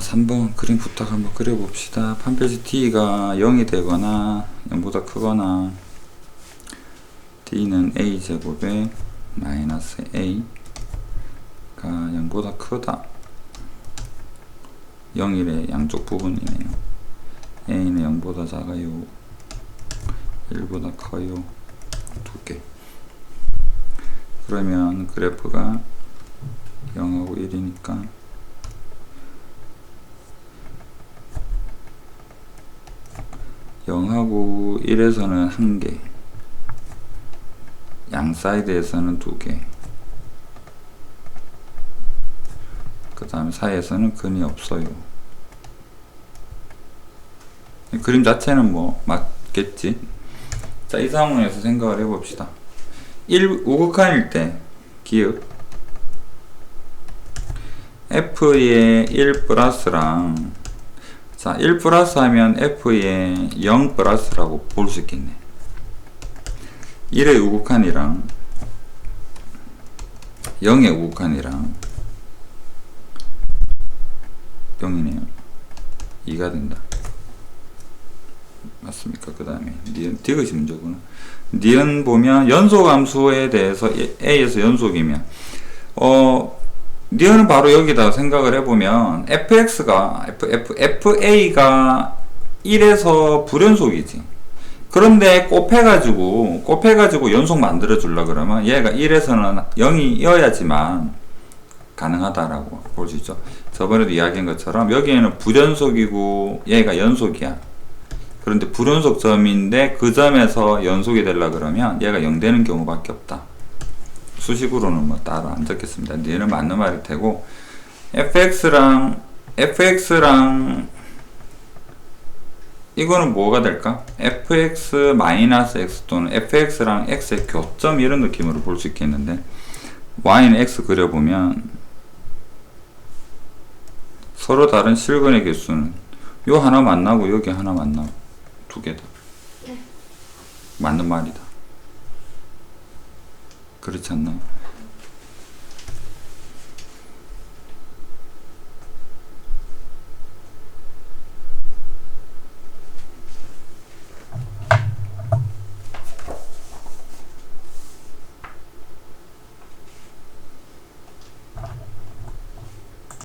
3번 그림 부탁 한번 그려봅시다. 판페이지 D가 0이 되거나 0보다 크거나 D는 A제곱에 마이너스 A가 0보다 크다. 0일의 양쪽 부분이네요. A는 0보다 작아요. 1보다 커요. 두 개. 그러면 그래프가 0하고 1이니까 0하고 1에서는 한 개, 양 사이드에서는 두 개, 그 다음에 사이에서는 근이 없어요. 이 그림 자체는 뭐 맞겠지? 자, 이 상황에서 생각을 해봅시다. 1, 우극한일 때 기억 F의 1 플러스랑 자, 1 플러스 하면 F의 0 플러스라고 볼 수 있겠네. 1의 우극한이랑 0의 우극한이랑 0이네요. 2가 된다. 맞습니까? 그 다음에 니은 디귿이 문제구나. 니은 보면 연속 함수에 대해서 A에서 연속이면 어 니은은 바로 여기다 생각을 해보면 fx가 f, f, fa가 1에서 불연속이지. 그런데 곱해가지고 곱해가지고 연속 만들어 주려 그러면 얘가 1에서는 0이어야지만 가능하다라고 볼 수 있죠. 저번에도 이야기한 것처럼 여기에는 불연속이고 얘가 연속이야. 그런데 불연속 점인데 그 점에서 연속이 되려 그러면 얘가 0 되는 경우밖에 없다. 수식으로는 뭐 따로 안 적겠습니다. 얘는 맞는 말일 테고 fx랑 fx랑 이거는 뭐가 될까? fx 마이너스 x 또는 fx랑 x의 교점 이런 느낌으로 볼 수 있겠는데 y는 x 그려보면 서로 다른 실근의 개수는 요 하나 만나고 여기 하나 만나고 두 개다. 맞는 말이다. 그렇지 않나?